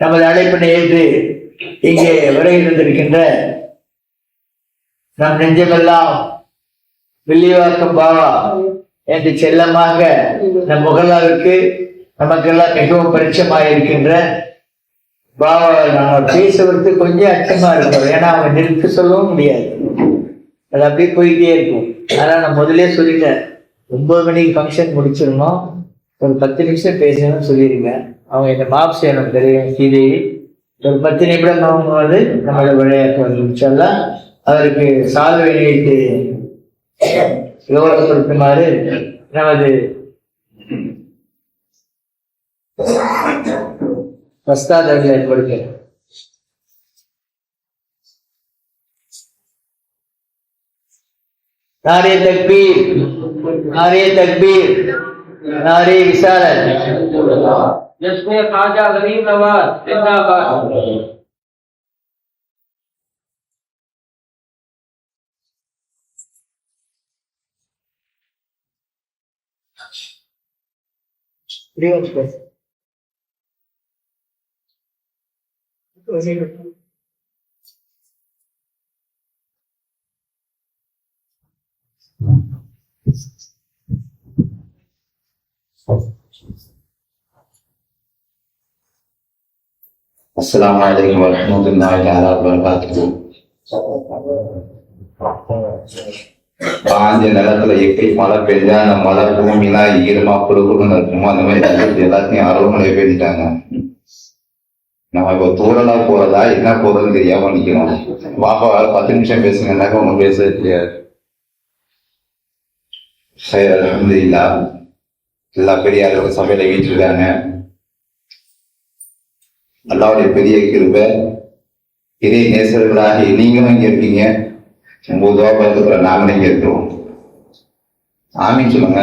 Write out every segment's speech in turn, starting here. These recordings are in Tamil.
நமது அழைப்பினை ஏற்று இங்கே வருகை இருந்திருக்கின்ற நம் நெஞ்சமெல்லாம் வில்லிவாக்கம் பாவா என்று செல்லமாக நம் முகலாவிற்கு நமக்கெல்லாம் மிகவும் பரிச்சமாக இருக்கின்ற பாபா நாங்கள் பேசுவதற்கு கொஞ்சம் அச்சமா இருக்கும் ஏன்னா அவங்க நிறுத்த சொல்லவும் முடியாது. அது அப்படியே போயிட்டே இருக்கும். அதனால நான் முதல்ல சொல்லிட்டேன். ஒன்பது மணிக்கு ஃபங்க்ஷன் முடிச்சிடணும். ஒரு பத்து நிமிஷம் பேசணும்னு சொல்லியிருக்கேன். அவங்க என்ன மாப் செய்யணும் தெரியும் ஸ்ரீதேவி ஒரு பத்து நிமிடம் அவங்க வந்து நம்மளோட விளையாட்டு சொல்லலாம் அவருக்கு சால்வை வைத்து கௌரவப்படுத்துமாறு நமது வஸ்தாத் அவர்களை ஏற்படுத்துகிறேன் नारे तकबीर नारे तकबीर नारे विसारत जिसमें खाजा गरीब नवाज़ जिंदाबाद real faith. It was even Thank السلام عليكم ورحمة الله تعالى وبركاته பாஞ்ச நிலத்துல எப்படி மழை பெஞ்சா அந்த மழை பூமிலாம் ஈரமா குடுக்குன்னு இருக்குமோ அந்த மாதிரி எல்லாத்தையும் எல்லாத்தையும் அருள்மழை பெஞ்சிட்டாங்க நம்ம இப்போ தூரலா போறதா என்ன போறதுன்னு தெரியாம நிக்கிறோம் பாப்பா பத்து நிமிஷம் பேசுங்கன்னாக்க ஒன்றும் பேச தெரியாது சரி அலமதுல்லா எல்லா பெரியார்கள் சபையில வீட்டிருக்காங்க அல்லாவுடைய பெரிய கிருபை இறை நேசர்களாகி நீங்களும் இங்க இருக்கீங்க. ஒன்பது ரூபா பயந்துக்கிற நாங்களும் இங்க இருக்கிறோம். ஆமீன் சொல்லுங்க.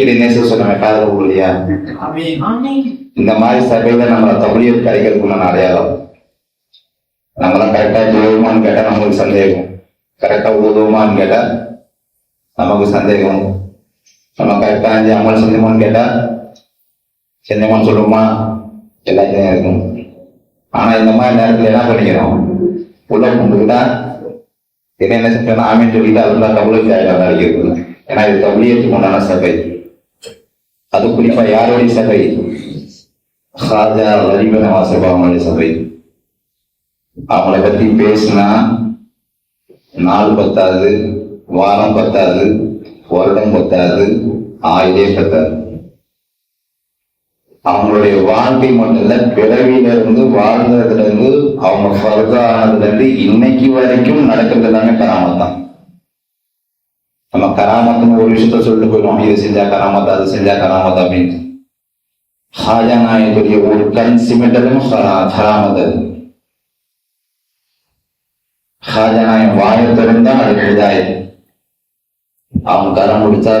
இறை நேசர் சொன்னாங்க காதல் இல்லையா இந்த மாதிரி சபையில நம்மளை தமிழியல் கரைக்கிறதுக்குள்ள அடையாளம். நம்மளாம் கரெக்டா உதவுமான்னு கேட்டா நமக்கு சந்தேகம். கரெக்டா உதவுமான்னு கேட்டா நமக்கு சந்தேகம். நம்ம கரெக்டா அஞ்சு அமல் செஞ்சோமான்னு கேட்டா செஞ்சோமான்னு சொல்லுமா எல்லாத்தையும் இருக்கும். ஆனா இந்த மாதிரி நேரத்துல என்ன பண்ணிக்கிறோம் உள்ள கொண்டுக்கிட்டா என்ன என்ன செஞ்சோம்னா ஆமின்னு சொல்லிட்டு அதுதான் தமிழுக்கு ஆயிரம் அடிக்கிறது ஏன்னா இது தமிழியத்துக்கு உண்டான சபை. அது குறிப்பா யாருடைய சபை? ஹாஜா லரிபன வாசபாவுடைய சபை அவங்கள பத்தி பேசினா நாள் பத்தாது வாரம் பத்தாது வருடம் பத்தாது ஆயுதே பத்தாது. அவங்களுடைய வாழ்க்கை மட்டும் இல்ல பிறவியில இருந்து வாழ்ந்ததுல இருந்து அவங்க ஃபர்தானதுல இருந்து இன்னைக்கு வரைக்கும் நடக்கிறது எல்லாமே கராமத் தான் நம்ம கராமத்துன்னு ஒரு விஷயத்த சொல்லிட்டு போயிடுவோம். இது செஞ்சா கராமத் அது செஞ்சா கராமத் அப்படின்னு ஹாஜா நாயக்குரிய ஒரு கண் சிமெண்டலும் கராமத் அது. ஹாஜா நாயம் வாயை திறந்தா அது விதாயத். அவன் கரம் முடிச்சா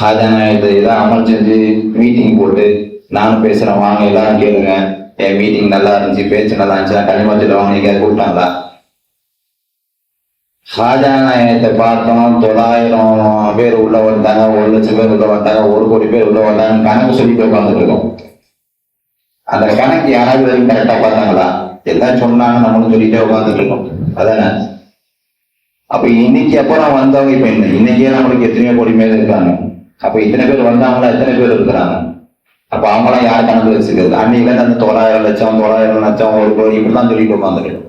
விதாயத் எதாவது அமல் செஞ்சு மீட்டிங் போட்டு நானும் பேசுறேன் வாங்க எல்லாரும் கேளுங்க. என் மீட்டிங் நல்லா இருந்துச்சு பேச்சு நல்லா இருந்துச்சு கனிமத்தில் வாங்க நீங்க கூப்பிட்டாங்களா? ஹாஜானாயத்தை பார்த்தோம் தொள்ளாயிரம் பேர் உள்ள வந்தாங்க ஒரு லட்சம் பேர் உள்ள வந்தாங்க ஒரு கோடி பேர் உள்ள வந்தாங்க கணக்கு சொல்லிட்டு உட்காந்துட்டு இருக்கோம். அந்த கணக்கு யாராவது வரைக்கும் கரெக்டா பார்த்தாங்களா? எல்லாம் சொன்னாங்க நம்மளும் சொல்லிட்டே உட்காந்துட்டு இருக்கோம். அதானே? அப்ப இன்னைக்கு அப்புறம் வந்தவங்க இப்ப என்ன? இன்னைக்கே நம்மளுக்கு எத்தனையோ கோடி மேல இருக்காங்க. அப்ப இத்தனை பேர் வந்தாங்களா? எத்தனை பேர் இருக்கிறாங்க. அப்ப அவங்களாம் யார் கணக்கு வச்சுக்கிறது அன்னைக்குல அந்த தொள்ளாயிரம் லட்சம் தொள்ளாயிரம் லட்சம் ஒரு கோடி இப்படிலாம் சொல்லிட்டு உட்காந்துருக்கு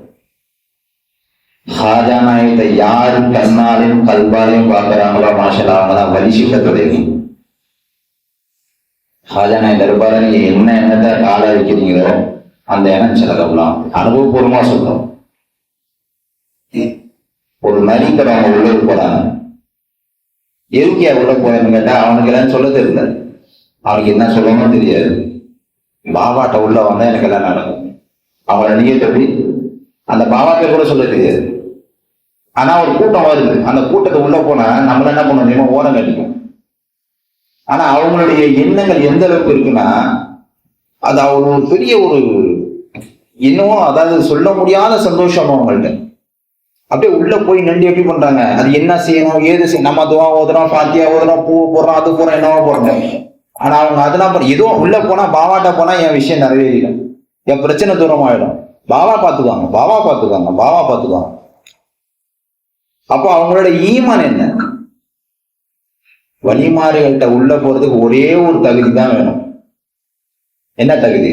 ஹாஜா நாயத்தை யாரு கண்ணாலையும் கல்பாலையும் பார்க்கிறாங்களோ மாஷலா அவங்க தான் வலிசிட்ட தொழில் ஹாஜா நாய் தர்பார நீங்க என்ன எண்ணத்தை கால வைக்கிறீங்களோ அந்த எண்ணம் செலகலாம் அனுபவபூர்வமா சொல்றோம் ஒரு நரிக்கிறவங்க உள்ள போறாங்க எதுக்கியா உள்ள போறேன்னு கேட்டா அவனுக்கு எல்லாம் சொல்ல தெரியல அவனுக்கு என்ன சொல்லணும்னு தெரியாது. பாபாட்ட உள்ள வந்தா எனக்கு எல்லாம் நடக்கும். அவனை நீங்க சொல்லி அந்த பாபாட்ட கூட சொல்ல தெரியாது. ஆனா ஒரு கூட்டம் வருது. அந்த கூட்டத்தை உள்ள போனா நம்மள என்ன பண்ண முடியுமோ ஓரம் கட்டிக்கும். ஆனா அவங்களுடைய எண்ணங்கள் எந்த அளவுக்கு இருக்குன்னா அது அவங்க பெரிய ஒரு இன்னும் அதாவது சொல்ல முடியாத சந்தோஷம் அவங்கள்ட்ட. அப்படியே உள்ள போய் நண்டி எப்படி பண்றாங்க? அது என்ன செய்யணும்? ஏது செய்யணும் நம்ம துவா ஓதுறோம் பாத்தியா ஓதுறோம் பூ போடுறோம் அது போறோம் என்னவோ போடுறோம். ஆனா அவங்க அதெல்லாம் எதுவும் உள்ள போனா பாவாட்ட போனா என் விஷயம் நிறைவேறிடும். என் பிரச்சனை தூரமாயிடும். பாவா பாத்துக்குவாங்க பாவா பாத்துக்குவாங்க பாவா பாத்துக்குவாங்க அப்போ அவங்களோட ஈமான் என்ன? வழிமாறுகள்கிட்ட உள்ள போறதுக்கு ஒரே ஒரு தகுதி தான் வேணும். என்ன தகுதி?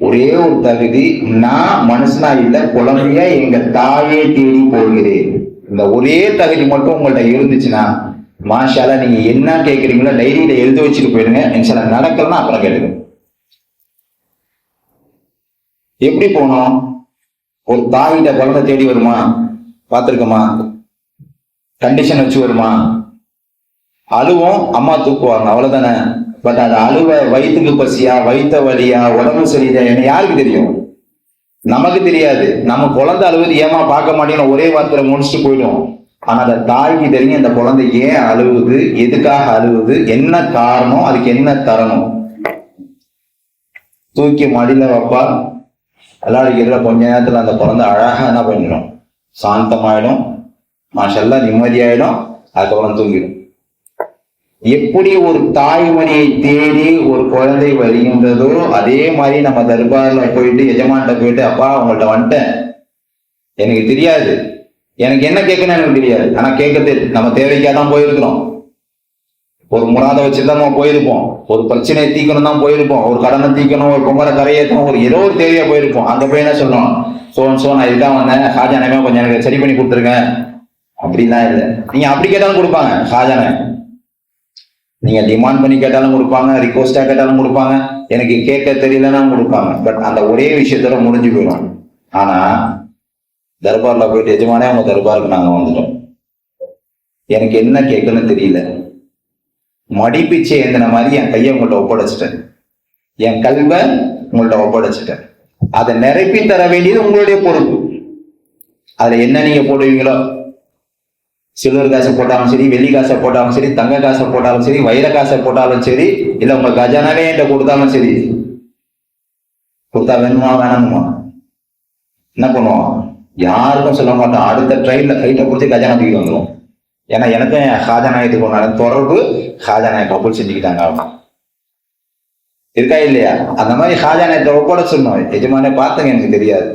ஒரே ஒரு தகுதி நான் மனுஷனா இல்ல குழந்தைய எங்க தாயே தேடி போகிறேன். இந்த ஒரே தகுதி மட்டும் உங்கள்ட்ட இருந்துச்சுன்னா மாஷால நீங்க என்ன கேக்குறீங்களோ டைரியில எழுதி வச்சுட்டு போயிடுங்க. இன்ஷால்லா நடக்கலன்னா அப்புறம் கேளுங்க எப்படி போனோம்? ஒரு தாயிட்ட குழந்தை தேடி வருமா? பார்த்துருக்கோமா? கண்டிஷன் வச்சு வருமா? அழுவும் அம்மா தூக்குவாங்க. அவ்வளவுதானே? பட் அது அழுவ வயிற்றுக்கு பசியா வயிற்ற வலியா உடம்பு சரியில்லை என்ன யாருக்கு தெரியும்? நமக்கு தெரியாது. நம்ம குழந்தை அழுவது ஏமா பார்க்க மாட்டேன்னு ஒரே வார்த்தையில முடிச்சுட்டு போயிடும் ஆனா அந்த தாய்க்கு தெரியும் இந்த குழந்தை ஏன் அழுவுது எதுக்காக அழுவுது என்ன காரணம் அதுக்கு என்ன தரணும்? தூக்கி மடியில வைப்பா. இருக்கிற கொஞ்ச நேரத்துல அந்த குழந்தை அழகா என்ன பண்ணிடும்? சாந்தமாயிடும். மாஷெல்லாம் நிம்மதியாயிடும். அதுக்கப்புறம் தூங்கிடும். எப்படி ஒரு தாய்மணியை தேடி ஒரு குழந்தை வருகின்றதோ அதே மாதிரி நம்ம தர்பார்ல போயிட்டு எஜமான்கிட்ட போயிட்டு அப்பா அவங்கள்ட்ட வந்துட்டேன். எனக்கு தெரியாது. எனக்கு என்ன கேட்கணும் எனக்கு தெரியாது. ஆனா கேட்கறது நம்ம தேவைக்காக தான் போயிருக்கிறோம். ஒரு முறாத வச்சுட்டு தான் நம்ம போயிருப்போம். ஒரு பிரச்சனையை தீக்கணும் தான் போயிருப்போம். ஒரு கடனை தீக்கணும் ஒரு பொங்கலை கரையேற்றணும் ஒரு ஏதோ ஒரு தேவையா போயிருப்போம். அங்க போய் என்ன சொல்லணும் சோன் சோ நான் இதுதான் வந்தேன். ஷாஜானமே கொஞ்சம் எனக்கு சரி பண்ணி கொடுத்துருங்க. அப்படிலாம் இல்லை. நீங்க அப்படி கேட்டாலும் கொடுப்பாங்க ஷாஜானே நீங்க டிமாண்ட் பண்ணி கேட்டாலும் கொடுப்பாங்க ரிக்வஸ்டா கேட்டாலும் கொடுப்பாங்க. எனக்கு கேட்க தெரியலன்னா கொடுப்பாங்க. பட் அந்த ஒரே விஷயத்தோட முடிஞ்சு போயிடும். ஆனா தர்பார்ல போயிட்டு எஜமானே அவங்க தர்பாருக்கு நாங்க வந்துட்டோம். எனக்கு என்ன கேட்கணும்னு தெரியல. மடிப்பிச்சு ஏந்தின மாதிரி என் கையை உங்கள்ட்ட ஒப்படைச்சிட்டேன். என் கல்வை உங்கள்ட்ட ஒப்படைச்சிட்டேன். அதை நிரப்பி தர வேண்டியது உங்களுடைய பொறுப்பு. அதுல என்ன நீங்க போடுவீங்களோ சில்வர் காசை போட்டாலும் சரி வெள்ளி காசை போட்டாலும் சரி தங்க காசை போட்டாலும் சரி வைர காசை போட்டாலும் சரி இல்லை உங்க கஜானாவே என்கிட்ட கொடுத்தாலும் சரி. கொடுத்தா வேணுமா வேணாமா என்ன பண்ணுவோம்? யாருக்கும் சொல்ல மாட்டோம். அடுத்த ட்ரெயின்ல கைட்ட பிடிச்சி கஜானா தூக்கி வந்துடும் ஏன்னா எனக்கும் என் ஹாஜானாயத்துக்கு உண்டான தொடர்பு ஹாஜானாய கபூல் செஞ்சுக்கிட்டாங்க அவங்க. இருக்கா இல்லையா? அந்த மாதிரி ஹாஜானாயத்தை ஒப்பட சொன்னோம் எஜமானே பார்த்தங்க எனக்கு தெரியாது.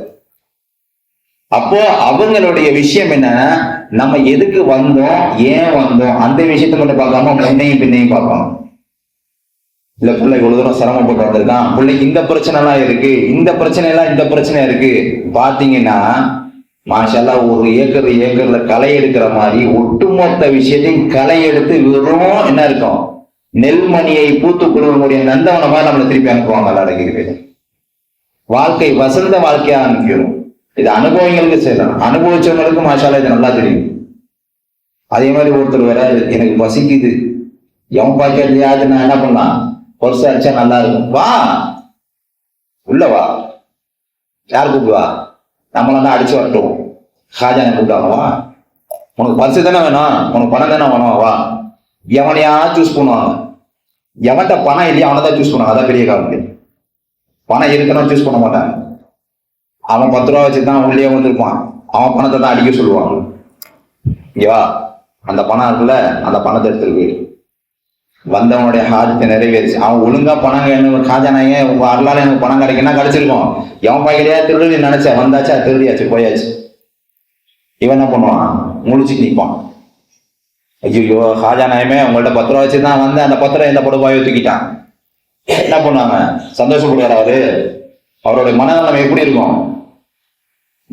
அப்போ அவங்களுடைய விஷயம் என்னன்னா நம்ம எதுக்கு வந்தோம் ஏன் வந்தோம் அந்த விஷயத்த மட்டும் பார்க்காம முன்னையும் பின்னையும் பார்க்கணும். இல்ல பிள்ளை இவ்வளவு தூரம் சிரமப்பட்டு வந்திருக்கான். பிள்ளைக்கு இந்த பிரச்சனை எல்லாம் இருக்கு இந்த பிரச்சனை எல்லாம் இந்த பிரச்சனை இருக்கு. பாத்தீங்கன்னா மாஷல்லா ஒரு ஏக்கர் ஏக்கர்ல களை எடுக்கிற மாதிரி ஒட்டுமொத்த விஷயத்தையும் களை எடுத்து வெறும் என்ன இருக்கும் நெல்மணியை பூத்து குழுவனுடைய நந்தவனமா நம்மளை திருப்பி அனுப்புவாங்க விளையாடுகிறது வாழ்க்கை வசந்த வாழ்க்கையா அனுப்பிடும் இது அனுபவங்களுக்கு செய்யலாம். அனுபவிச்சவங்களுக்கு மாஷாலா இது நல்லா தெரியும். அதே மாதிரி ஒருத்தர் வேற எனக்கு பசிக்குது எவன் பாக்கெட்லயாவது நான் என்ன பண்ணலாம்? பொருசா அடிச்சா நல்லா இருக்கும். வா! உள்ள வா. யார் கூப்பிடுவா? நம்மளாம் தான் அடிச்சு வரட்டும். ஷாஜானை கூப்பிட்டாங்க? வா. உனக்கு பரிசு தானே வேணும்? உனக்கு பணம் தானே வேணும்? வா. எவனையா சூஸ் பண்ணுவாங்க. எவன்கிட்ட பணம் இல்லையா அவனை தான் சூஸ் பண்ணுவாங்க. அதான் பெரிய காரணம். பணம் இருக்கணும் சூஸ் பண்ண மாட்டாங்க. அவன் பத்து ரூபா வச்சுதான் உள்ளே வந்திருப்பான். அவன் பணத்தை தான் அடிக்க சொல்லுவான் இங்க அந்த பணம் இருக்குல்ல அந்த பணத்தை எடுத்துட்டு போயிடு வந்தவனுடைய ஹாஜத்தை நிறைவேறிச்சு. அவன் ஒழுங்கா பணம் எனக்கு காஜானாங்க வரலாறு எனக்கு பணம் கிடைக்குன்னா கிடைச்சிருக்கோம் எவன் பையிலேயே திருடி நினைச்ச வந்தாச்சா திருடியாச்சு போயாச்சு. இவன் என்ன பண்ணுவான்? முழிச்சு நிற்பான். ஐயோ ஹாஜானாயமே உங்கள்ட்ட பத்து ரூபா வச்சு தான் வந்து அந்த பத்து ரூபா இந்த படுபாயோ தூக்கிட்டான். என்ன பண்ணுவாங்க சந்தோஷப்படுவார் அவரு? அவருடைய மனநலம் எப்படி இருக்கும்?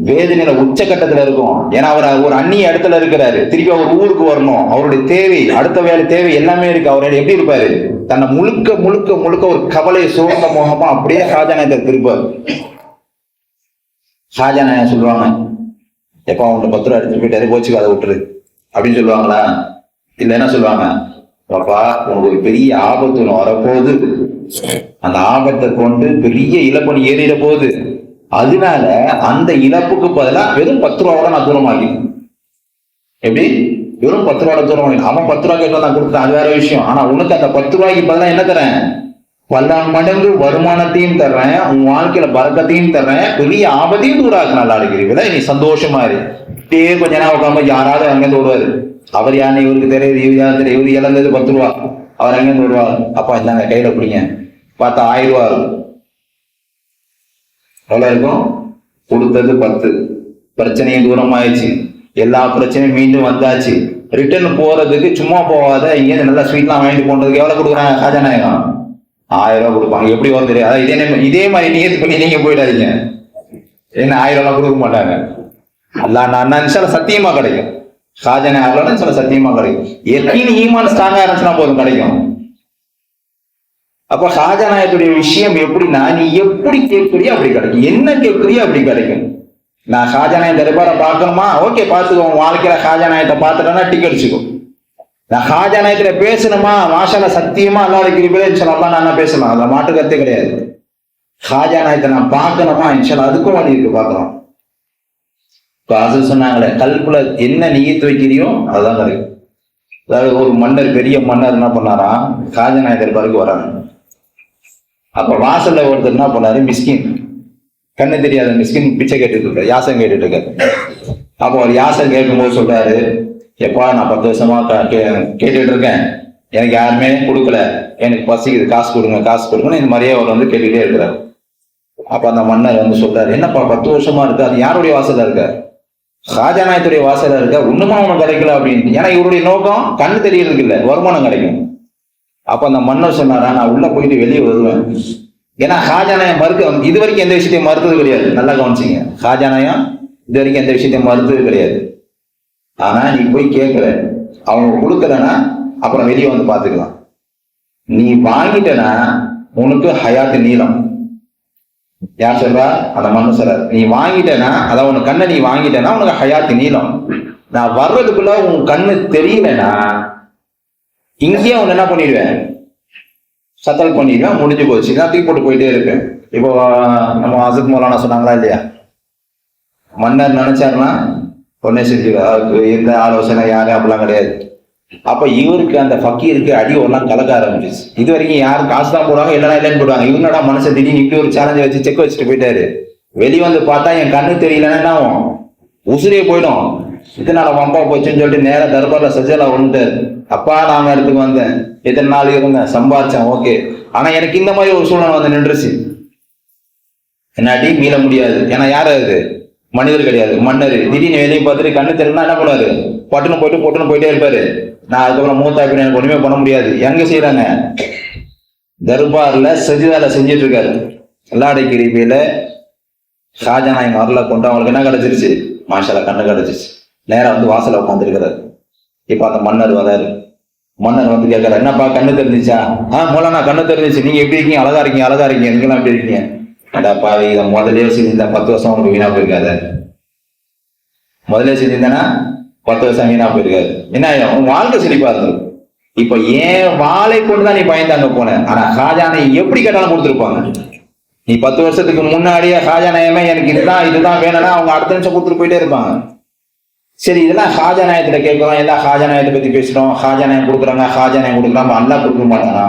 வேதனையில உச்சகட்டத்துல இருக்கும். ஏன்னா அவர் ஒரு அந்நிய இடத்துல இருக்கிறாரு. திருப்பி அவர் ஊருக்கு வரணும். அவருடைய தேவை அடுத்த வேலை தேவை எல்லாமே இருக்கு. அவர் எப்படி இருப்பாரு? தன்னை முழுக்க முழுக்க முழுக்க ஒரு கவலை சோர்ந்த மோகமா அப்படியே ஷாஜானத்தை திருப்பார் ஷாஜானாய சொல்லுவாங்க எப்ப அவங்க பத்து ரூபா எடுத்துட்டு போயிட்டாரு போச்சுக்கு அதை விட்டுரு. அப்படின்னு சொல்லுவாங்களா? இல்ல என்ன சொல்லுவாங்க? பாப்பா உனக்கு ஒரு பெரிய ஆபத்து ஒன்று வரப்போகுது. அந்த ஆபத்தை கொண்டு பெரிய இழப்பு ஏறிட போகுது. அதனால அந்த இழப்புக்கு பதிலாக வெறும் பத்து ரூபாவோட நான் தூரமாகி எப்படி? வெறும் பத்து ரூபாயோட தூரமாகி அவன் பத்து ரூபா கேட்டு நான் கொடுத்தேன். அது வேற விஷயம். ஆனா உனக்கு அந்த பத்து ரூபாய்க்கு பதிலாக என்ன தரேன்? பல மடங்கு வருமானத்தையும் தர்றேன். உன் வாழ்க்கையில பறக்கத்தையும் தர்றேன். பெரிய ஆபத்தையும் தூராக்க நல்லா இருக்கிறீங்களா நீ சந்தோஷமா இரு. இப்படியே கொஞ்ச நேரம் உட்காந்து யாராவது அங்கேருந்து விடுவாரு அவர் யானை இவருக்கு தெரியாது இவர் யாரும் தெரியும் இவர் இழந்தது பத்து ரூபா. அவர் அங்கேருந்து விடுவார் அப்பா இந்தாங்க கையில பிடிங்க பார்த்தா ஆயிரம் ரூபா இருக்கும் எவ்வளோ இருக்கும் கொடுத்தது பத்து. பிரச்சனையும் தூரம் ஆயிடுச்சு எல்லா பிரச்சனையும் மீண்டும் வந்தாச்சு. ரிட்டர்ன் போறதுக்கு சும்மா போகாத இங்கேருந்து நல்லா ஸ்வீட்லாம் வாங்கிட்டு போனதுக்கு எவ்வளோ கொடுக்குறாங்க? காஜாநாயகம் ஆயிரம் ரூபா கொடுப்பாங்க. எப்படி வரும் தெரியாது. அதான் இதே இதே மாதிரி நீங்க பண்ணி நீங்க போயிடாதீங்க. ஏன்னா ஆயிரம் ரூபா கொடுக்க மாட்டாங்க. அல்லா நான் நினைச்சால சத்தியமா கிடைக்கும். ஷாஜானே சில சத்தியமா கிடைக்கும். எத்தனை ஈமான் ஸ்ட்ராங்கா இருந்துச்சுன்னா போதும் கிடைக்கும். அப்ப ஷாஜானாயத்துடைய விஷயம் எப்படின்னா நீ எப்படி கேட்குறியோ அப்படி கிடைக்கும். என்ன கேட்குறியோ அப்படி கிடைக்கும். நான் ஷாஜானாய தர்பாரை பார்க்கணுமா? ஓகே பார்த்துக்கோ. உன் வாழ்க்கையில ஷாஜானாயத்தை பார்த்துட்டேன்னா டிக்கெட் வச்சுக்கோ நான் ஷாஜானாயத்துல பேசணுமா? மாஷால சத்தியமா அல்லாத கிருபையில சொல்லலாம் நான் பேசலாம் அதுல மாட்டு கருத்தே கிடையாது. ஷாஜானாயத்தை நான் பார்க்கணுமா? இன்ஷால்லா அதுக்கும் வழி இருக்கு பார்க்கலாம். இப்போ அது சொன்னாங்களே கல்புல என்ன நீத்து வைக்கிறியோ அதுதான் கிடைக்கும். அதாவது ஒரு மன்னர் பெரிய மன்னர் என்ன பண்ணாராம் ஷாஜானாய தர்பாருக்கு வராங்க. அப்போ வாசல்ல ஒருத்தர் என்ன பண்ணாரு? மிஸ்கின். கண்ணு தெரியாத மிஸ்கின் பிச்சை கேட்டுட்டு இருக்காரு. யாசம் கேட்டுட்டு இருக்காரு. அப்போ அவர் யாசம் கேட்கும்போது சொல்றாரு எப்பா நான் பத்து வருஷமா கே- கேட்டுட்டு இருக்கேன். எனக்கு யாருமே கொடுக்கல. எனக்கு பசிக்குது காசு கொடுங்க காசு கொடுங்கன்னு இந்த மாதிரியே அவர் வந்து கேட்டுட்டே இருக்கிறார். அப்ப அந்த மன்னர் வந்து சொல்றாரு என்னப்பா பத்து வருஷமா இருக்கு? அது யாருடைய வாசலா இருக்க? ராஜாநாயத்துடைய வாசலா இருக்க. ஒண்ணுமா உனக்கு கிடைக்கல? அப்படின்னு. ஏன்னா இவருடைய நோக்கம் கண்ணு தெரியறதுக்கு இல்ல வருமானம் கிடைக்கும். அப்ப அந்த மன்னர் சொன்னாரா நான் உள்ள போயிட்டு வெளியே வருவேன். ஏன்னா ஹாஜானயம் மறுக்க இது வரைக்கும் எந்த விஷயத்தையும் மறுத்தது கிடையாது. நல்லா கவனிச்சிங்க. ஹாஜானயம் இது வரைக்கும் எந்த விஷயத்தையும் மறுத்தது கிடையாது. ஆனா நீ போய் கேட்குற. அவங்க கொடுக்கலன்னா அப்புறம் வெளியே வந்து பாத்துக்கலாம் நீ வாங்கிட்டனா உனக்கு ஹயாத்து நீளம். யார் சொல்றா? அந்த மண்ணு சொல்றார். நீ வாங்கிட்டனா அதான் உனக்கு கண்ணை நீ வாங்கிட்டனா உனக்கு ஹயாத்து நீளம். நான் வர்றதுக்குள்ள உன் கண்ணு தெரியலனா இங்கேயே உன்னை என்ன பண்ணிடுவேன்? சத்தல் பண்ணிடுவேன் முடிஞ்சு போச்சு. நான் தூக்கி போட்டு போயிட்டே இருப்பேன். இப்போ நம்ம அசத் மௌலானா சொன்னாங்களா இல்லையா? மன்னர் நினைச்சாருன்னா உடனே செஞ்சு எந்த ஆலோசனை யாரும் அப்படிலாம் கிடையாது. அப்ப இவருக்கு அந்த ஃபக்கீருக்கு அடி ஒரெல்லாம் கலக்க ஆரம்பிச்சிச்சு இது வரைக்கும் யார் காசு தான் போடுவாங்க இல்லைன்னா இல்லைன்னு போடுவாங்க. இவனடா மனசை திடீர்னு இப்படி ஒரு சேலஞ்சை வச்சு செக் வச்சுட்டு போயிட்டாரு. வெளியே வந்து பார்த்தா என் கண்ணு தெரியலன்னா என்ன ஆகும்? உசுரே போயிடும். இதனால வம்பா போச்சுன்னு சொல்லிட்டு நேரா தர்பார்ல சஜலா விழுந்தாரு அப்பா நான் இடத்துக்கு வந்தேன். எத்தனை நாள் இருந்தேன்? சம்பாரிச்சேன் ஓகே. ஆனா எனக்கு இந்த மாதிரி ஒரு சூழ்நிலை வந்து நின்றுச்சு. என்னாட்டி மீள முடியாது. ஏன்னா யார் அது? மனிதர் கிடையாது. மன்னர். திடீர்னு வெளியே பார்த்துட்டு கண்ணு தெரியலனா என்ன பண்ணுவாரு? பட்டுன்னு போயிட்டு பொட்டுன்னு போயிட்டே இருப்பாரு. நான் அதுக்கப்புறம் மூத்தா பின்ன எனக்கு ஒண்ணுமே பண்ண முடியாது. எங்க செய்யறாங்க தர்பார்ல சஜிதால செஞ்சிட்டு இருக்காரு. எல்லாடை கிரிபியில ஷாஜானாய் மரல கொண்டு அவங்களுக்கு என்ன கிடைச்சிருச்சு? மாஷால கண்ணு கிடைச்சிருச்சு. நேராக வந்து வாசல உட்காந்துருக்கிறார் இப்ப அந்த மன்னர் வராரு. மன்னர் வந்து கேட்கறாரு என்னப்பா கண்ணு தெரிஞ்சிச்சா? ஆ மூலனா கண்ணு தெரிஞ்சிச்சு. நீங்க எப்படி இருக்கீங்க? அழகா இருக்கீங்க அழகா இருக்கீங்க. நீங்களாம் எப்படி இருக்கீங்க? அடாப்பா இதை முதலே செஞ்சிருந்தா பத்து வருஷம் உங்களுக்கு வீணா போயிருக்காரு முதலே செஞ்சிருந்தானா பத்து வருஷம் வீணா போயிருக்காது. என்ன உன் வாழ்க்கை செழிப்பா இருந்திருக்கும் இப்ப ஏன் வாளை கொண்டுதான் நீ பயந்து அங்க போன. ஆனா ஹாஜானை எப்படி கேட்டாலும் கொடுத்துருப்பாங்க. நீ பத்து வருஷத்துக்கு முன்னாடியே ஷாஜானாயமே எனக்கு இதுதான் இதுதான் வேணும்னா அவங்க அடுத்த நிமிஷம் கொடுத்துட்டு போயிட்டே இருப்பாங்க. சரி இதெல்லாம் ஷாஜா நாயத்துல கேட்கிறோம் எல்லாம் ஷாஜா நாயத்தை பத்தி பேசுறோம் ஷாஜா நாயம் கொடுக்குறாங்க ஷாஜா நாயம் கொடுக்குறாங்க. அல்லா கொடுக்க மாட்டானா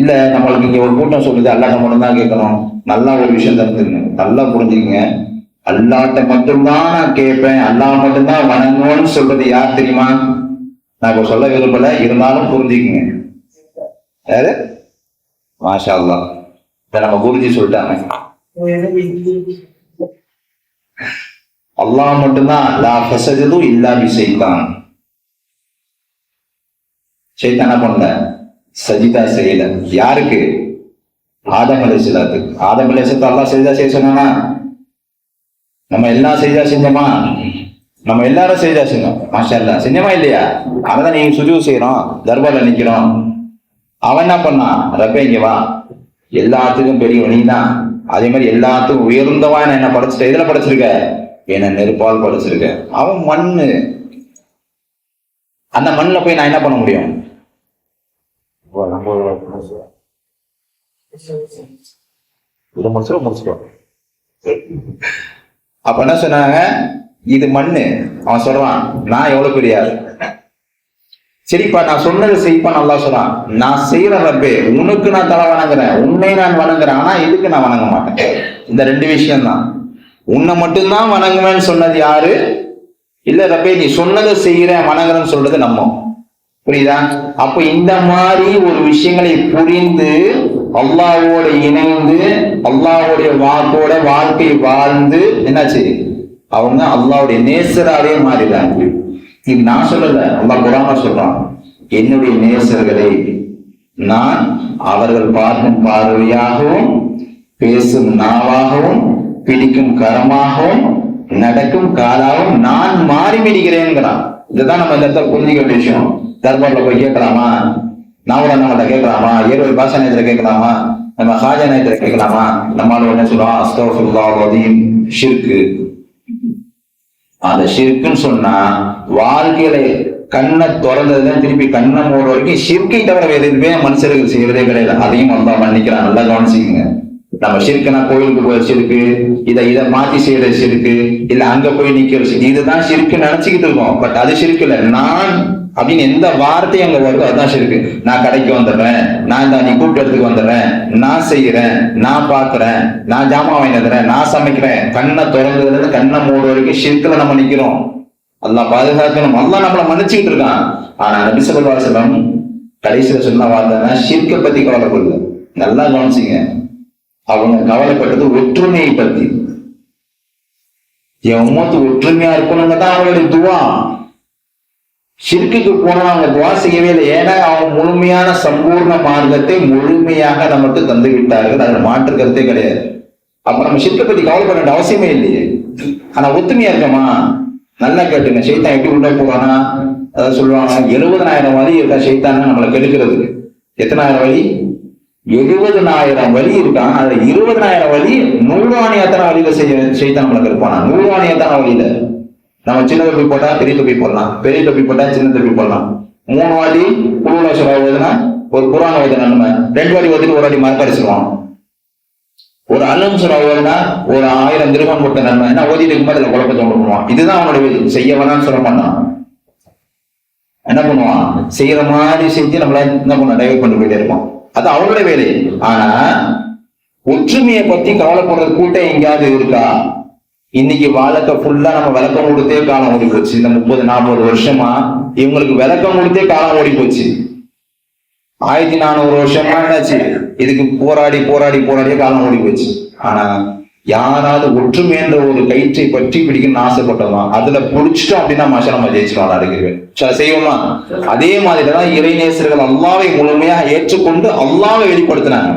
இல்ல நம்மளுக்கு இங்க ஒரு கூட்டம் சொல்லுது அல்லாட்ட மட்டும் தான் கேட்கணும். நல்லா ஒரு விஷயம் தந்துருங்க நல்லா புரிஞ்சுக்கங்க. அல்லாட்ட மட்டும்தான் நான் கேட்பேன். அல்லாஹ் மட்டும்தான் வணங்கணும்னு சொல்றது யார் தெரியுமா? நான் இப்ப சொல்ல விரும்பல. இருந்தாலும் புரிஞ்சுக்குங்க. யாரு? மாஷா அல்லா இதை நம்ம குருஜி சொல்லிட்டாங்க. அல்லாஹ் மட்டும்தான் லா ஃபசஜது இல்லா பி என்ன பண்ணல? சஜிதா செய்யல. யாருக்கு? ஆதம் அலைசலாத்துக்கு ஆதம் அலைசத்து அல்லாஹ் சஜிதா செய்ய சொன்னானா? நம்ம எல்லாம் செய்தா செஞ்சோமா? நம்ம எல்லாரும் செய்தா செஞ்சோம். மாஷா அல்லா செஞ்சோமா இல்லையா? அதான் நீங்க சுஜு செய்யறோம் தர்பார்ல நிக்கிறோம். அவன் என்ன பண்ணான் ரப்பே இங்க வா. எல்லாத்துக்கும் பெரிய நீ தான் அதே மாதிரி எல்லாத்துக்கும் உயர்ந்தவா நான் என்ன படைச்சிட்ட? இதுல படைச்சிருக்க? என்ன நெருப்பால் படைச்சிருக்க. அவன் மண்ணு. அந்த மண்ணுல போய் நான் என்ன பண்ண முடியும்? அப்ப என்ன சொன்னாங்க? இது மண்ணு. அவன் சொல்றான் நான் எவ்வளவு பெரிய சரிப்பா நான் சொன்னதை செய்ப்பா நல்லா சொல்றான் நான் செய்யற ரப்பே உனக்கு நான் தலை வணங்குறேன் உன்னை நான் வணங்குறேன் ஆனா இதுக்கு நான் வணங்க மாட்டேன். இந்த ரெண்டு விஷயம் தான் உன்னை மட்டும்தான் வணங்குவேன்னு சொன்னது யாரு? இல்ல ரப்பே நீ சொன்னதை செய்கிறேன் வணங்குறேன்னு சொல்றது நம்ம. புரியுதா? அப்ப இந்த மாதிரி ஒரு விஷயங்களை புரிந்து அல்லாவோட இணைந்து அல்லாவுடைய வாக்கோட வாழ்க்கை வாழ்ந்து என்னாச்சு? அவங்க அல்லாவுடைய நேசராகவே மாறிடுறாங்க இது நான் சொல்லல அல்லா குராம சொல்றான். என்னுடைய நேசர்களை நான் அவர்கள் பார்க்கும் பார்வையாகவும் பேசும் நாவாகவும் பிடிக்கும் கரமாகவும் நடக்கும் காலாகவும் நான் மாறி விடுகிறேங்கிறான் இதுதான் நம்ம இந்த இடத்துல புரிஞ்சுக்க வேண்டிய விஷயம். தர்பார்ல போய் கேட்கலாமா? நாவல நம்மகிட்ட கேட்கலாமா? ஏழு பாஷா கேட்கலாமா? நம்ம ஹாஜா கேட்கலாமா? நம்மளால என்ன சொல்லுவோம் அஸ்தோஃபுல்லா வதீம் ஷிர்கு அந்த ஷிர்க்குன்னு சொன்னா வாழ்க்கையில கண்ணை திறந்ததுதான் திருப்பி கண்ணை மூட வரைக்கும் ஷிர்கை தவிர எதுவுமே மனுஷர்கள் செய்வதே கிடையாது. அதையும் வந்தா மன்னிக்கிறான். நல்லா கவனிச்சுக்கோங்க. நம்ம ஷிர்க்குனா கோயிலுக்கு போய் சிறுக்கு இதை இதை மாத்தி செய்யற சிறுக்கு இல்ல அங்க போய் நிக்கிற ஷிருக்கு இதுதான் ஷிருக்கு நினைச்சுக்கிட்டு இருக்கோம். பட் அது ஷிருக்கு இல்ல. நான் அப்படின்னு எந்த வார்த்தையும் அங்க வருதோ அதுதான் சிரிக்கு நான் கடைக்கு வந்துடுறேன். நான் இந்த நீ கூப்பிட்டு இடத்துக்கு வந்துடுறேன். நான் செய்யறேன். நான் பாக்குறேன். நான் ஜாமான் வாங்கி நான் சமைக்கிறேன். கண்ணை திறந்ததுல இருந்து கண்ணை மூடு வரைக்கும் ஷிர்க்குல நம்ம நிக்கிறோம். அதெல்லாம் பாதுகாக்கணும். அல்லாஹ் நம்மள மன்னிச்சுக்கிட்டு இருக்கான். ஆனா நபி ஸல்லல்லாஹு கடைசியில சொன்ன வார்த்தை ஷிர்க்கை பத்தி கவலைப்படுது நல்லா கவனிச்சிங்க. அவங்க கவலைப்பட்டது ஒற்றுமையை பத்தி என் உம்மத்து ஒற்றுமையா இருக்கணுங்க தான் அவங்களுடைய துவா. ஷிர்க்குக்கு போனா அவங்க துவா செய்யவே இல்லை. ஏன்னா அவங்க முழுமையான சம்பூர்ண மார்க்கத்தை முழுமையாக நமக்கு தந்து விட்டார்கள் அதுல மாற்று கருத்தே கிடையாது. அப்ப நம்ம சிற்கை பத்தி கவலைப்பட வேண்டிய அவசியமே இல்லையே. ஆனா ஒத்துமையா இருக்கமா? நல்லா கேட்டுங்க. சைத்தான் எப்படி உண்டா போவானா? அதாவது சொல்லுவாங்க எழுபதனாயிரம் வரி இருக்கா சைத்தான்னு நம்மளை கெடுக்கிறதுக்கு? எத்தனாயிரம் வழி எழுபதனாயிரம் வழி இருக்கான். அதுல இருபதனாயிரம் வழி நூறாணி எத்தனை வழியில செய்ய செய்தான் நம்மளுக்கு இருப்பானா? நூறாணி எத்தனை வழியில நம்ம சின்ன தொப்பி போட்டா பெரிய தொப்பி போடலாம். பெரிய தொப்பி போட்டா சின்ன தொப்பி போடலாம். மூணு வாட்டி குருவனேஸ்வரா ஓதுனா ஒரு குரான் ஓதுனா நம்ம ரெண்டு வாட்டி ஓதிட்டு ஒரு வாட்டி மறக்கடிச்சிருவோம் ஒரு அல்லம் சுரா ஓதுனா ஒரு ஆயிரம் திருமணம் போட்ட நன்மை. என்ன? ஓதிட்டு இருக்கும்போது அதுல குழப்பத்தை உண்டு இதுதான் அவனுடைய செய்ய வேணாம்னு சொல்ல மாட்டான். என்ன பண்ணுவான்? செய்யற மாதிரி செஞ்சு நம்மள என்ன பண்ண டைவர்ட் பண்ணிக்கிட்டே போயிட்டே இருப்போம் அது அவனோட வேலை. ஆனா ஒற்றுமையை பத்தி கவலைப்படுறது கூட்டம் எங்கேயாவது இருக்கா? இன்னைக்கு வாழ்க்கை ஃபுல்லா நம்ம விளக்கம் கொடுத்தே காலம் ஓடி போச்சு. இந்த முப்பது நாற்பது வருஷமா இவங்களுக்கு விளக்கம் கொடுத்தே காலம் ஓடி போச்சு. ஆயிரத்தி நானூறு வருஷமா என்னாச்சு? இதுக்கு போராடி போராடி போராடியே காலம் ஓடி போச்சு. ஆனா யாராவது ஒற்றுமை என்ற ஒரு கயிற்றை பற்றி பிடிக்கணும்னு ஆசைப்பட்டோமா அதுல புடிச்சிட்டோம் அப்படின்னா மாஷா நம்ம ஜெயிச்சிடும் அடுக்கிறேன் செய்வோமா? அதே மாதிரி தான் இறைநேசர்கள் அல்லாவை முழுமையா ஏற்றுக்கொண்டு அல்லாவை வெளிப்படுத்தினாங்க.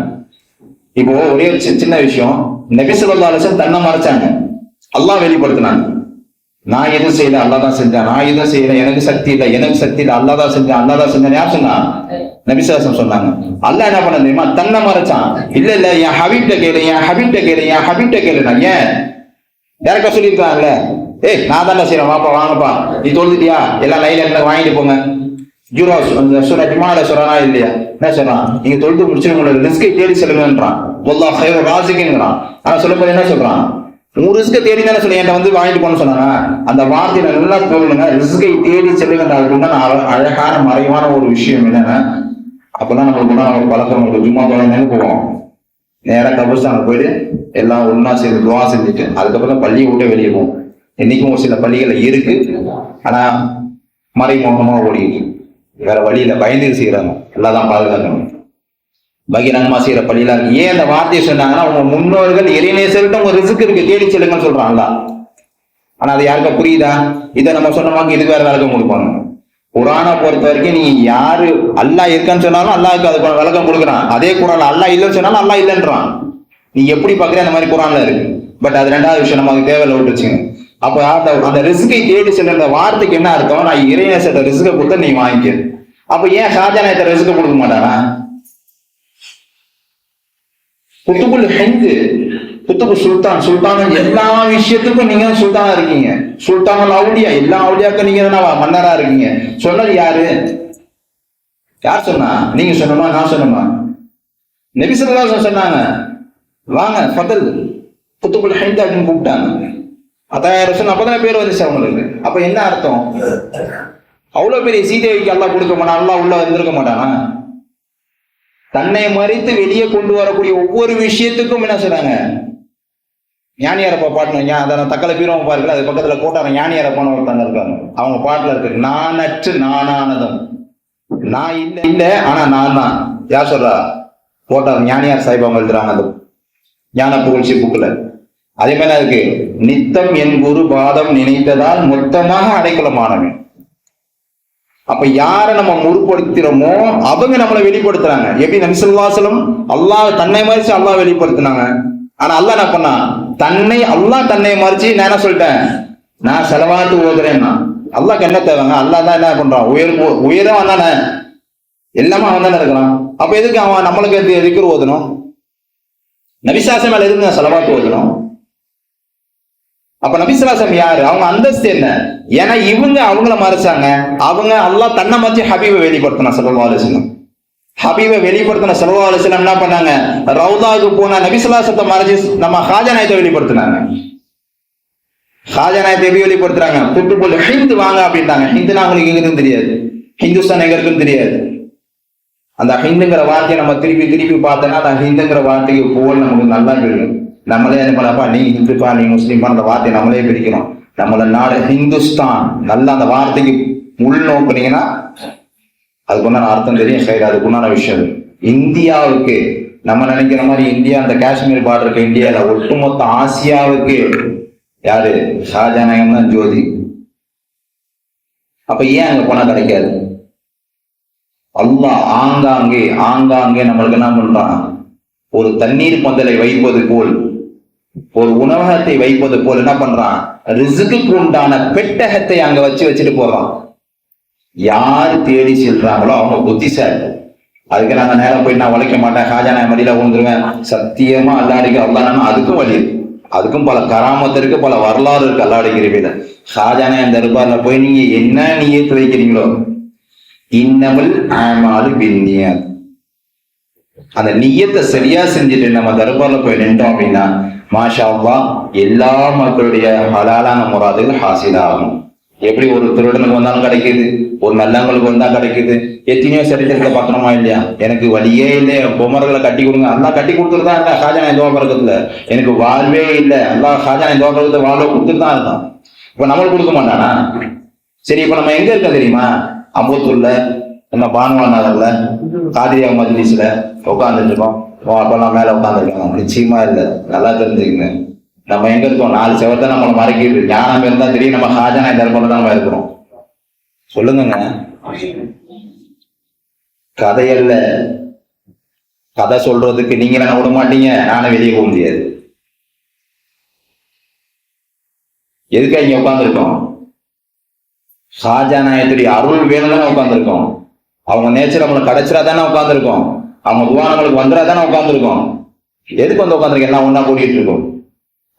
இப்போ ஒரே ஒரு சின்ன விஷயம் நபி ஸல்லல்லாஹு தன்னை மறைச்சாங்க. அல்லாஹ் வெளிப்படுத்தினாங்க. நான் எதுவும் செய்யல அல்லாஹ் தான் செஞ்சேன். நான் எதுவும் செய்யல எனக்கு சக்தி இல்லை எனக்கு சக்தி இல்லை அல்லாதான் செஞ்சேன் அல்லாஹ் தான் செஞ்சேன். யார் சொன்னா? நபிசாசம் சொன்னாங்க. அல்ல என்ன பண்ண தெரியுமா? தன்னை மறைச்சான். இல்ல இல்ல என் ஹபிட்ட கேளு என் ஹபிட்ட கேளு என் ஹபிட்ட கேளு நான் ஏன்? டேரக்டா சொல்லியிருக்காங்கல்ல? ஏய் நான் தானே செய்யறேன் வாப்பா வாங்கப்பா. நீ தொழுதுட்டியா? எல்லாம் லைன்ல இருந்தா வாங்கிட்டு போங்க. ஜூரோ அந்த சுரா ஜுமால சொல்றானா இல்லையா? என்ன சொல்றான்? நீங்க தொழுது முடிச்சு உங்களோட ரிஸ்கை தேடி செல்லுங்கன்றான். ஒல்லா ஹைர் ராசிக்குங்கிறான் ஆனா சொல்லும்போது என்ன சொல்றான்? உங்க ரிஸ்கை தேடி தானே சொல்லி என்கிட்ட வந்து வாங்கிட்டு போன்னு சொன்னாங்க அந்த வார்த்தையில நல்லா சொல்லுங்க ரிஸ்கை தேடி செல்லுங்க அதுக்கு அழகான மறைவான ஒரு விஷயம் என்னன்னா அப்பதான் நம்மளுக்கு உண்டான பழக்கம் இருக்கும் ஜும்மா தொலைங்கன்னு போவோம் நேராக கபர்ஸ்தானுக்கு போயிட்டு எல்லாம் ஒன்றா சேர்ந்து துவா செஞ்சுட்டு அதுக்கப்புறம் பள்ளியை விட்டு வெளியே போவோம். இன்னைக்கும் ஒரு சில பள்ளிகள் இருக்கு. ஆனா மறைமுகமா ஓடிக்கிட்டு வேற வழியில பயந்து செய்யறாங்க. எல்லாம் தான் பாதுகாக்கணும் பகிரங்கமா செய்யற பள்ளியெல்லாம் இருக்கு. ஏன் அந்த வார்த்தையை சொன்னாங்கன்னா அவங்க முன்னோர்கள் இறைநேசர்கிட்ட உங்க ரிசுக்கு இருக்கு. தேடி செல்லுங்கன்னு சொல்றாங்களா ஆனா அது யாருக்கா புரியுதா? இதை நம்ம சொன்னமாங்க இது வேற வேலைக்கும் கொடுப்பாங்க குரானை பொறுத்த வரைக்கும் நீங்க யாரு? அல்லாஹ் இருக்கான்னு சொன்னாலும் அல்லாஹ்க்கு அது விளக்கம் கொடுக்குறான். அதே குரான் அல்லா இல்லைன்னு சொன்னாலும் அல்லா இல்லைன்றான். நீ எப்படி பாக்குற அந்த மாதிரி குரான்ல இருக்கு. பட் அது ரெண்டாவது விஷயம் நமக்கு தேவையில்ல விட்டுச்சுங்க அப்ப அந்த அந்த ரிஸ்கை தேடி செல்ற வார்த்தைக்கு என்ன அர்த்தம்? நான் இறைநேசத்தை ரிஸ்கை கொடுத்த நீ வாங்கிக்க. அப்ப ஏன் ஷாஜானத்தை ரிஸ்கை கொடுக்க மாட்டானா? குத்துபுல் ஹிந்து குத்துபு சுல்தான். சுல்தான் எல்லா விஷயத்துக்கும் நீங்க தான் சுல்தானா இருக்கீங்க. சுல்தான் அவுலியா எல்லா அவுலியாக்கும் நீங்க தானே மன்னரா இருக்கீங்க. சொன்னது யாரு? யார் சொன்னா? நீங்க சொன்னமா? நான் சொன்னமா? நெபிசல்லா சொன்னாங்க. வாங்க ஃபதல். குத்துபுல் ஹிந்து கூப்பிட்டாங்க. பத்தாயிரம் வருஷம் அப்பதான் பேர் வந்துச்சு அவங்களுக்கு. அப்ப என்ன அர்த்தம்? அவ்வளவு பெரிய சீதேவிக்கு அல்லாஹ் கொடுக்க மாட்டான். அல்லாஹ் உள்ள வந்திருக்க மாட்டானா? தன்னை மறித்து வெளியே கொண்டு வரக்கூடிய ஒவ்வொரு விஷயத்துக்கும் என்ன சொல்றாங்க ஞானியாரப்பா பாட்டு ஞா- அதான் தக்கலை பீரவங்க பாருக்கல அது பக்கத்துல கோட்டாரம் ஞானியாரப்பான்னு ஒருத்தங்க இருக்காங்க. அவங்க பாட்டுல இருக்கு நானற்று நானானதும். நான் இல்ல இல்ல ஆனா நான் தான். யார் சொல்றா? கோட்டார் ஞானியார் சாய்பாபா எழுதுறாங்க அந்த ஞான புகழ்ச்சி புக்குல. அதே மாதிரி தான் இருக்கு நித்தம் என் குரு பாதம் நினைத்ததால் மொத்தமாக அடைக்கலமானவன். அப்ப யாரை நம்ம முற்படுத்துறோமோ அவங்க நம்மளை வெளிப்படுத்துறாங்க. எப்படி? நம்சல்வாசலும் அல்லாஹ் தன்னை மாதிரி அல்லாஹ் வெளிப்படுத்தினாங்க. ஆனா அல்லா என்ன பண்ணான்? தன்னை அல்லா தன்னை மறிச்சு நான் என்ன சொல்லிட்டேன்? நான் செலவாட்டு ஓதுறேன்னா. அல்லாக்கு என்ன தேவைங்க. அல்லா தான் என்ன பண்றான்? உயர் உயரம் தானே எல்லாமே அவன் தானே இருக்கிறான். அப்ப எதுக்கு அவன் நம்மளுக்கு எது எதுக்கு ஓதணும்? நபிசாசம் மேல எதுக்கு செலவாட்டு ஓதணும்? அப்ப நபிசுலாசம் யாரு? அவங்க அந்தஸ்து என்ன? ஏன்னா இவங்க அவங்கள மறைச்சாங்க. அவங்க அல்லா தன்னை மறைச்சு ஹபீபை வெளிப்படுத்தினா சல்லா அலிஸ்லம் ஹபீபை வெளிப்படுத்தின சல்லா அலிஸ்லம் என்ன பண்ணாங்க? ரவுதாவுக்கு போன நபிசுலாசத்தை மறைஞ்சு நம்ம ஹாஜாநாயத்தை வெளிப்படுத்தினாங்க. ஹாஜாநாயத்தை எப்படி வெளிப்படுத்துறாங்க? புட்டு போல ஹிந்து வாங்க அப்படின்ட்டாங்க ஹிந்துனா அவங்களுக்கு எங்க தெரியாது. ஹிந்துஸ்தான் எங்களுக்கும் தெரியாது. அந்த ஹிந்துங்கிற வார்த்தையை நம்ம திருப்பி திருப்பி பார்த்தோன்னா அந்த ஹிந்துங்கிற வார்த்தைக்கு போல் நமக்கு நல்லா தெரியும். நம்மளே என்ன பண்ணப்பா நீ ஹிந்துப்பா நீ முஸ்லீம்பா அந்த வார்த்தையை நம்மளே பிரிக்கிறோம். நம்மள நாடு ஹிந்துஸ்தான். நல்லா அந்த வார்த்தைக்கு உள்நோக்குனீங்கன்னா அதுக்கு உண்டான அர்த்தம் தெரியும் சரி அதுக்கு உண்டான விஷயம் இந்தியாவுக்கு நம்ம நினைக்கிற மாதிரி இந்தியா அந்த காஷ்மீர் பார்டருக்கு இருக்கு இந்தியால ஒட்டுமொத்த ஆசியாவுக்கு யாரு? ஷாஜானகம் தான் ஜோதி. அப்ப ஏன் அங்க போனா கிடைக்காது? அல்லா ஆங்காங்கே ஆங்காங்கே நம்மளுக்கு என்ன பண்றான்? ஒரு தண்ணீர் பந்தலை வைப்பது போல் ஒரு உணவகத்தை வைப்பது போல் என்ன பண்றான்? ரிசுக்கு உண்டான பெட்டகத்தை அங்க வச்சு வச்சுட்டு போறான். யார் தேடி செல்றாங்களோ அவங்க புத்திசாலி. அதுக்கு நான் அந்த நேரம் போய் நான் உழைக்க மாட்டேன். ஹாஜானா மடியில விழுந்துருவேன். சத்தியமா அல்லாடிக்கு அல்லானா அதுக்கும் வழி இருக்கு. அதுக்கும் பல கராமத்து இருக்கு பல வரலாறு இருக்கு அல்லாடிக்கிறவையில ஹாஜானா இந்த தர்பார்ல போய் நீங்க என்ன நீயே வைக்கிறீங்களோ இன்னமல் ஆமாலு பின்னியாது அந்த நீயத்தை சரியா செஞ்சுட்டு நம்ம தர்பார்ல போய் நின்றோம் அப்படின்னா மாஷா எல்லா மக்களுடைய ஹலாலான முறாதுகள் ஹாசிலாகும். எப்படி ஒரு திருடனுக்கு வந்தாலும் கிடைக்குது ஒரு நல்லவங்களுக்கு வந்தா கிடைக்குது எத்தனையோ சரித்திரத்தை பார்க்கணுமா இல்லையா? எனக்கு வழியே இல்லை பொம்மர்களை கட்டி கொடுங்க. எல்லாம் கட்டி கொடுத்துட்டு தான் இருக்கேன் ஹாஜானா இந்த எனக்கு வாழ்வே இல்லை. எல்லாம் ஹாஜானா இந்த பறக்கத்தை வாழ்வை கொடுத்துட்டு தான் இருக்கான். இப்ப நம்மளுக்கு கொடுக்க மாட்டானா? சரி இப்ப நம்ம எங்க இருக்க தெரியுமா? அம்பத்தூர்ல நம்ம பானுவா நகர்ல காதிரியா மஜ்லிஸ்ல உட்காந்துட்டு இருக்கோம். அப்பெல்லாம் மேல உட்காந்துருக்கோம் நிச்சயமா இல்லை. நல்லா தெரிஞ்சுக்கங்க. நம்ம எங்க இருக்கோம்? நாலு செவத்தை நம்மளை மறைக்கிது ஞானம் இருந்தா தெரியும் நம்ம ஹாஜனா இந்த இடத்துல தான் நம்ம இருக்கிறோம். சொல்லுங்க கதையல்ல கதை சொல்றதுக்கு நீங்க என்ன விட மாட்டீங்க. நானும் வெளியே போக முடியாது. எதுக்கா இங்க உட்காந்துருக்கோம் ஷாஜானாயத்துடைய அருள் வேணும் தானே உட்காந்துருக்கோம் அவங்க நேச்சர் நம்மளுக்கு கிடைச்சிரா தானே உட்காந்துருக்கோம் அவங்க துவா நம்மளுக்கு வந்துடா தானே உட்காந்துருக்கோம் எதுக்கு வந்து உட்காந்துருக்கோம் எல்லாம் ஒன்னா கூட்டிட்டு இருக்கோம்.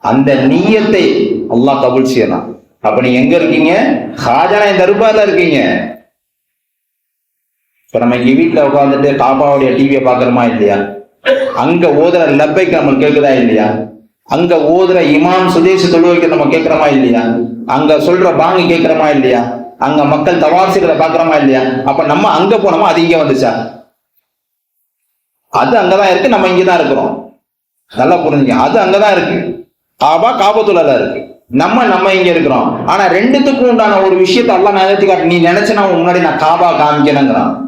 அந்த நீயத்தை அல்லாஹ் கபுல் செய்யலாம் அப்ப நீங்க எங்க இருக்கீங்க? ஹாஜானா தர்பார்ல இருக்கீங்க. இப்ப நம்ம இங்க வீட்டுல உட்காந்துட்டு காப்பாவுடைய டிவியை பாக்குறோமா இல்லையா? அங்க ஓதுற லப்பைக்கு நம்ம கேட்குதா இல்லையா? அங்க ஓதுற இமாம் சுதேசி தொழுவைக்கு நம்ம கேட்கிறோமா இல்லையா? அங்க சொல்ற பாங்கு கேட்கிறோமா இல்லையா? அங்க மக்கள் தவாசிகளை பாக்குறோமா இல்லையா? அப்ப நம்ம அங்க போனோமா? அது இங்க வந்துச்சா? அது அங்கதான் இருக்கு நம்ம இங்கதான் இருக்கிறோம். நல்லா புரிஞ்சுங்க. அது அங்கதான் இருக்கு. காபா காபத்துலல இருக்கு. நம்ம நம்ம இங்க இருக்கிறோம். ஆனா ரெண்டுத்துக்கும் உண்டான ஒரு விஷயத்தை எல்லாம் நிகழ்த்தி காட்டு. நீ நினைச்சனா முன்னாடி நான் காபா காமிக்கிறேங்கிறான்.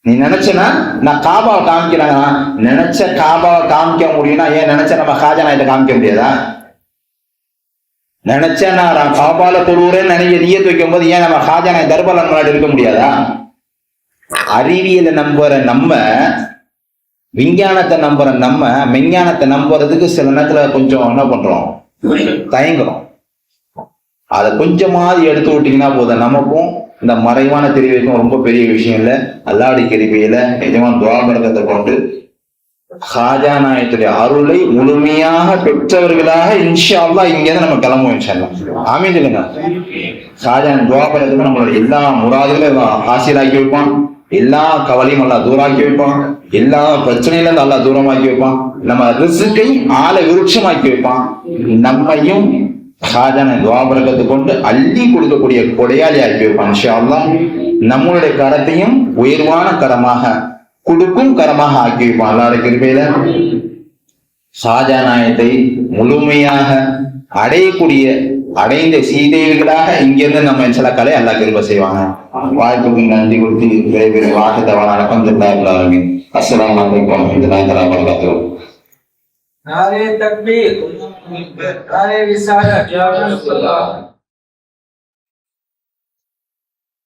நீ நினைச்சனா நான் காபாவை காமிக்கிறேன்? நினைச்ச காபாவை காமிக்க முடியும்னா ஏன் நினைச்ச நம்ம ஹாஜா இதை காமிக்க முடியாதா? நினைச்ச நான் காபால தொழுவுறேன்னு நினைக்க நீயே வைக்கும் போது ஏன் நம்ம ஹாஜனா தர்பால முன்னாடி இருக்க முடியாதா? அறிவியலை நம்புற நம்ம விஞ்ஞானத்தை நம்புற நம்ம விஞ்ஞானத்தை நம்புறதுக்கு சில நேரத்துல கொஞ்சம் என்ன பண்றோம்? தயங்குறோம். அதை கொஞ்சமாவது எடுத்து விட்டீங்கன்னா போதும். நமக்கும் இந்த மறைவான தெரிவிக்கும் ரொம்ப பெரிய விஷயம் இல்ல. அல்லாடி கிருபியில நிஜமான துவாபரகத்தை கொண்டு ஹாஜா நாயத்துடைய அருளை முழுமையாக பெற்றவர்களாக இன்ஷா அல்லாஹ் இங்க இருந்து நம்ம கிளம்புவோம் இன்ஷா அல்லாஹ் ஆமீன் சொல்லுங்க. ஷாஜான் துவாபரகத்துக்கு நம்மளோட எல்லா முறாதுகளும் ஆசிராக்கி வைப்பான். எல்லா கவலையும் அல்லா தூரமாக்கி வைப்பான் எல்லா பிரச்சனையில இருந்து தூரமாக்கி வைப்பான் நம்ம ரிசுக்கை ஆளை விருட்சமாக்கி வைப்பான் நம்மையும் ஷாஜான துவாபரகத்தை கொண்டு அள்ளி கொடுக்கக்கூடிய கொடையாளி ஆக்கி வைப்பான் இன்ஷா நம்மளுடைய கரத்தையும் உயர்வான கரமாக கொடுக்கும் கரமாக ஆக்கி வைப்பான் அல்லாட கிருபையில ஷாஜானாயத்தை முழுமையாக அடையக்கூடிய அடைந்த சீதேவிகளாக இங்கிருந்து நம்ம இன்சலாக்களை அல்லா கிருப செய்வாங்க. வாய்ப்புக்கு நன்றி கொடுத்து விரைவில் வாகத்தவனான பஞ்சந்தா இல்லாமே அஸ்லாம் வலைக்கம் இதெல்லாம் வரலாற்று நாரே தக்பீர். நாரே விசாரா ஜியா